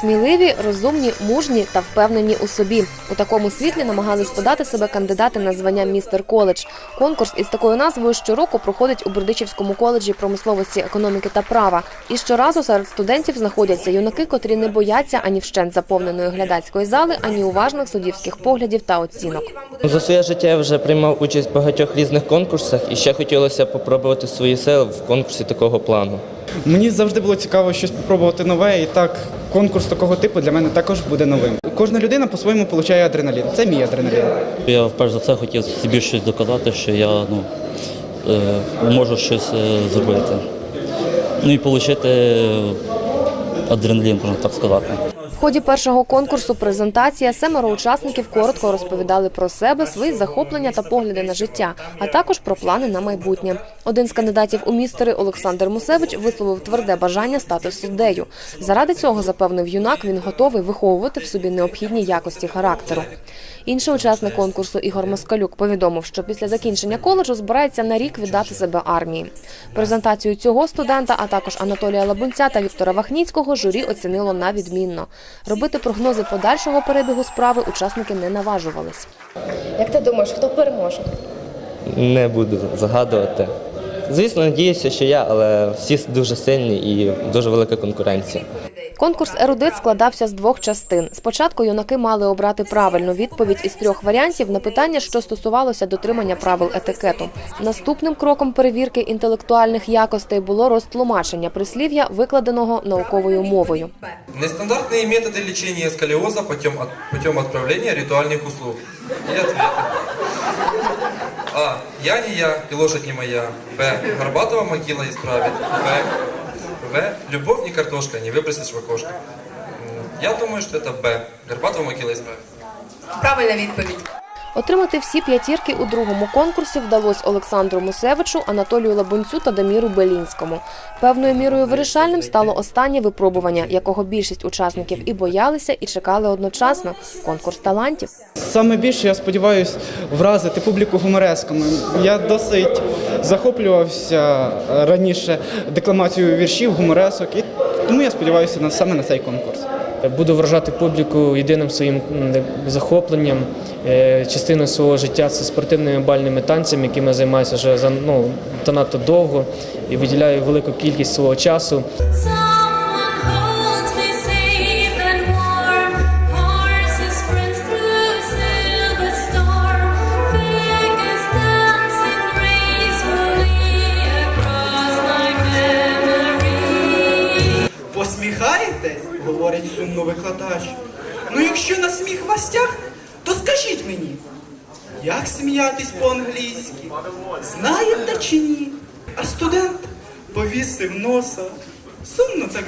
Сміливі, розумні, мужні та впевнені у собі. У такому світлі намагались подати себе кандидати на звання містер коледж. Конкурс із такою назвою щороку проходить у Бердичівському коледжі промисловості, економіки та права. І щоразу серед студентів знаходяться юнаки, котрі не бояться ані вщент заповненої глядацької зали, ані уважних суддівських поглядів та оцінок. За своє життя я вже приймав участь в багатьох різних конкурсах і ще хотілося попробувати свої сили в конкурсі такого плану. Мені завжди було цікаво щось спробувати нове, і так конкурс такого типу для мене також буде новим. Кожна людина по-своєму отримує адреналін. Це мій адреналін. Я перш за все хотів собі щось доказати, що я ну, е, можу щось е, зробити. Ну і отримати адреналін, можна так сказати. Ході першого конкурсу презентація семеро учасників коротко розповідали про себе, свої захоплення та погляди на життя, а також про плани на майбутнє. Один з кандидатів у містери Олександр Мусевич висловив тверде бажання стати суддею. Заради цього запевнив юнак, він готовий виховувати в собі необхідні якості характеру. Інший учасник конкурсу Ігор Москалюк повідомив, що після закінчення коледжу збирається на рік віддати себе армії. Презентацію цього студента, а також Анатолія Лабунця та Віктора Вахніцького журі оцінило на відмінно. Робити прогнози подальшого перебігу справи учасники не наважувались. Як ти думаєш, хто переможе? Не буду загадувати. Звісно, надіюся, що я, але всі дуже сильні і дуже велика конкуренція. Конкурс ерудит складався з двох частин. Спочатку юнаки мали обрати правильну відповідь із трьох варіантів на питання, що стосувалося дотримання правил етикету. Наступним кроком перевірки інтелектуальних якостей було розтлумачення прислів'я, викладеного науковою мовою. Нестандартные методы лечения сколиоза путем, от- путем отправления ритуальных услуг. И ответы. А. Я не я, и лошадь не моя. Б. Горбатого могила исправит. В. В. Любовь не картошка, не выбросишь в окошко. Я думаю, что это Б. Горбатого могила исправит. Правильна відповідь. Отримати всі п'ятірки у другому конкурсі вдалося Олександру Мусевичу, Анатолію Лабунцю та Даміру Белінському. Певною мірою вирішальним стало останнє випробування, якого більшість учасників і боялися, і чекали одночасно конкурс талантів. Саме більше я сподіваюся вразити публіку гуморесками. Я досить захоплювався е, раніше декламацією віршів, гуморесок, і тому я сподіваюся на саме на цей конкурс. Буду вражати публіку єдиним своїм захопленням. Е, Частиною свого життя це спортивними бальними танцями, якими я займаюся вже за ну, занадто довго і виділяю велику кількість свого часу. Сумно. Ну якщо на сміх вас тягне, то скажіть мені, як сміятись по-англійськи? Знаєте чи ні? А студент повісив носа, сумно так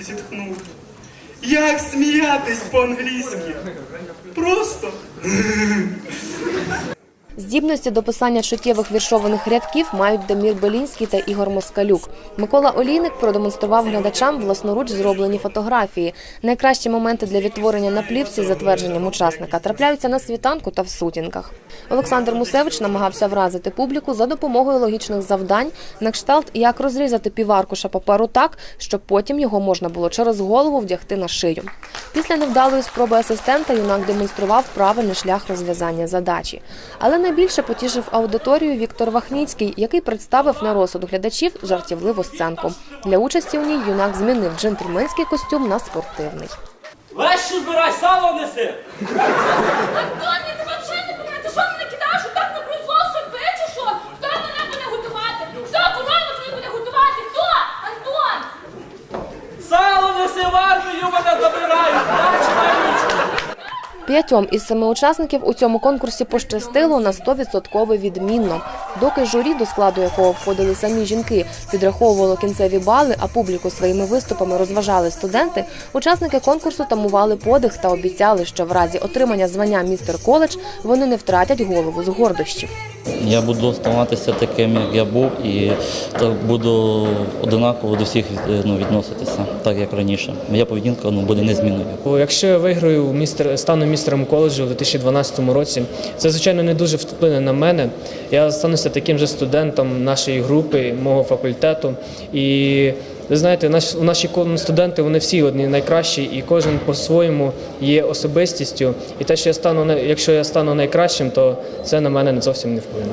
зітхнув. Як сміятись по-англійськи? Просто. Здібності до писання чуттєвих віршованих рядків мають Дамір Белінський та Ігор Москалюк. Микола Олійник продемонстрував глядачам власноруч зроблені фотографії. Найкращі моменти для відтворення на плівці, за твердженням учасника, трапляються на світанку та в сутінках. Олександр Мусевич намагався вразити публіку за допомогою логічних завдань, на кшталт, як розрізати піваркуша паперу так, щоб потім його можна було через голову вдягти на шию. Після невдалої спроби асистента юнак демонстрував правильний шлях розв'язання задачі. Але найбільше потішив аудиторію Віктор Вахніцький, який представив на розсуд глядачів жартівливу сценку. Для участі у ній юнак змінив джентльменський костюм на спортивний. Лещу збирай, сало неси! Антоні, ти взагалі не розумієш, ти що мене кидаєш отак на произвол судьби, чи що? Хто мене буде готувати? Хто корону твою буде готувати? Хто? Антон! Сало неси в армію, мене забирають! Бач, Марічко! П'ятьом із семи учасників у цьому конкурсі пощастило на 100% відмінно. Доки журі, до складу якого входили самі жінки, підраховувало кінцеві бали, а публіку своїми виступами розважали студенти, учасники конкурсу тамували подих та обіцяли, що в разі отримання звання містер коледж вони не втратять голову з гордощів. Я буду ставатися таким, як я був, і так буду одинаково до всіх е, ну, відноситися, так як раніше. Моя поведінка ну, буде незмінною. Якщо я виграю містер, стану містером коледжу у 2012 році, це звичайно не дуже вплине на мене. Я стануся таким же студентом нашої групи, мого факультету. І Ви знаєте, наш, наші ко- студенти вони всі одні найкращі, і кожен по-своєму є особистістю. І те, що я стану якщо я стану найкращим, то це на мене не зовсім не вплине.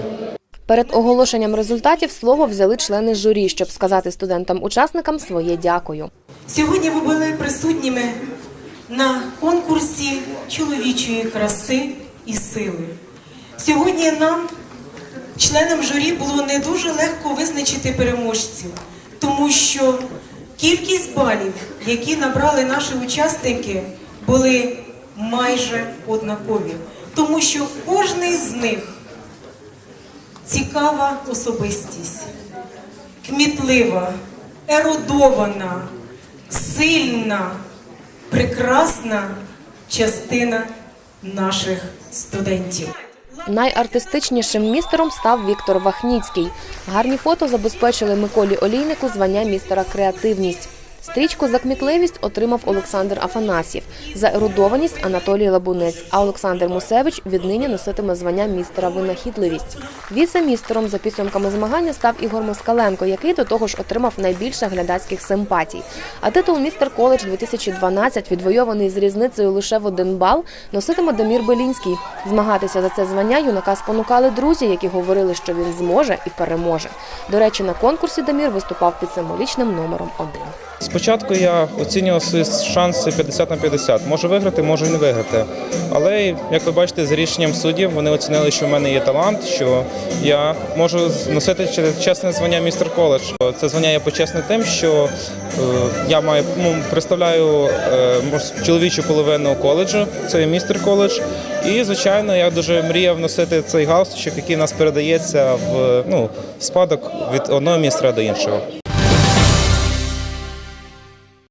Перед оголошенням результатів слово взяли члени журі, щоб сказати студентам-учасникам своє дякую. Сьогодні ви були присутніми на конкурсі чоловічої краси і сили. Сьогодні нам, членам журі, було не дуже легко визначити переможців, тому що кількість балів, які набрали наші учасники, були майже однакові, тому що кожний з них цікава особистість, кмітлива, ерудована, сильна, прекрасна частина наших студентів. Найартистичнішим містером став Віктор Вахніцький. Гарні фото забезпечили Миколі Олійнику звання містера креативність. Стрічку за кмітливість отримав Олександр Афанасьєв, за ерудованість Анатолій Лабунець, а Олександр Мусевич віднині носитиме звання містера винахідливість. Віце-містером за підсумками змагання став Ігор Москаленко, який до того ж отримав найбільше глядацьких симпатій. А титул містер коледж 2012, відвойований з різницею лише в один бал, носитиме Дамір Белінський. Змагатися за це звання юнака спонукали друзі, які говорили, що він зможе і переможе. До речі, на конкурсі Дамір виступав під символічним номером один. Спочатку я оцінював свої шанси 50 на 50. Можу виграти, можу і не виграти. Але, як ви бачите, за рішенням суддів вони оцінили, що в мене є талант, що я можу носити чесне звання містер коледж. Це звання є почесне тим, що е, я маю ну, представляю е, чоловічу половину коледжу, це містер коледж. І, звичайно, я дуже мріяв носити цей галстучок, який нас передається в, ну, в спадок від одного містера до іншого.